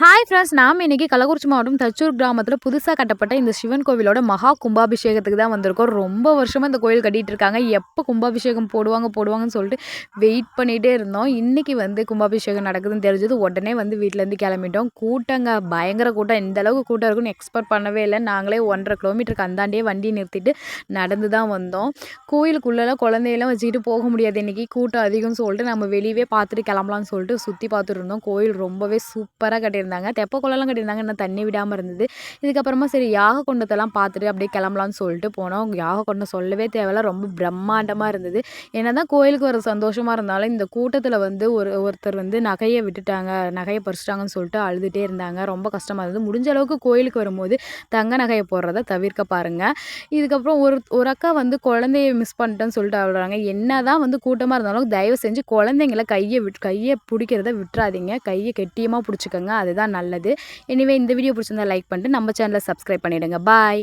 Hi friends நாம் இன்றைக்கி கள்ளக்குறிச்சி மாவட்டம் தச்சூர் கிராமத்தில் புதுசாக கட்டப்பட்ட இந்த சிவன் கோவிலோட மகா கும்பாபிஷேகத்துக்கு தான் வந்திருக்கோம். ரொம்ப வருஷமாக இந்த கோயில் கட்டிகிட்டு இருக்காங்க. எப்போ கும்பாபிஷேகம் போடுவாங்க போடுவாங்கன்னு சொல்லிட்டு வெயிட் பண்ணிகிட்டே இருந்தோம். இன்றைக்கி வந்து கும்பாபிஷேகம் நடக்குதுன்னு தெரிஞ்சது. உடனே வந்து வீட்டிலேருந்து கிளம்பிட்டோம். கூட்டங்க பயங்கர கூட்டம். இந்த அளவுக்கு கூட்டம் இருக்குன்னு எக்ஸ்பெக்ட் பண்ணவே இல்லை. நாங்களே ஒன்றரை கிலோமீட்டருக்கு அந்தாண்டே வண்டி நிறுத்திட்டு நடந்து தான் வந்தோம். கோயிலுக்குள்ளெல்லாம் குழந்தையெல்லாம் வச்சுக்கிட்டு போக முடியாது. இன்றைக்கி கூட்டம் அதிகம்னு சொல்லிட்டு நம்ம வெளியவே பார்த்துட்டு கிளம்பலாம்னு சொல்லிட்டு சுற்றி பார்த்துட்டு இருந்தோம். கோயில் ரொம்பவே சூப்பராக கட்டியிருந்தோம் கட்டியிருந்தாங்க. தெப்ப குளம்லாம் கட்டியிருந்தாங்க. இன்னும் தண்ணி விடாமல் இருந்தது. இதுக்கப்புறமா சரி யாக கொண்டத்தெல்லாம் பார்த்துட்டு அப்படியே கிளம்பலாம்னு சொல்லிட்டு போனோம். யாக கொண்டம் சொல்லவே தேவையில்ல. ரொம்ப பிரம்மாண்டமாக இருந்தது. என்ன தான் கோயிலுக்கு வர சந்தோஷமாக இருந்தாலும் இந்த கூட்டத்தில் வந்து ஒரு ஒருத்தர் வந்து நகையை விட்டுட்டாங்க. நகையை பறிச்சிட்டாங்கன்னு சொல்லிட்டு அழுதுகிட்டே இருந்தாங்க. ரொம்ப கஷ்டமாக இருந்தது. முடிஞ்ச அளவுக்கு கோயிலுக்கு வரும்போது தங்க நகையை போடுறத தவிர்க்க பாருங்கள் இதுக்கப்புறம் ஒரு ஒரு அக்கா வந்து குழந்தைய மிஸ் பண்ணிட்டேன்னு சொல்லிட்டு அழுறாங்க. என்ன தான் வந்து கூட்டமாக இருந்தாலும் தயவு செஞ்சு குழந்தைங்கள கையை விட் கையை பிடிக்கிறத விட்டுறாதீங்க. கையை கெட்டியமாக பிடிச்சிக்கோங்க. அது தான் நல்லது. எனிவே இந்த வீடியோ பிடிச்சிருந்தா லைக் பண்ணிட்டு நம்ம சேனலை சப்ஸ்கிரைப் பண்ணிவிடுங்க பாய்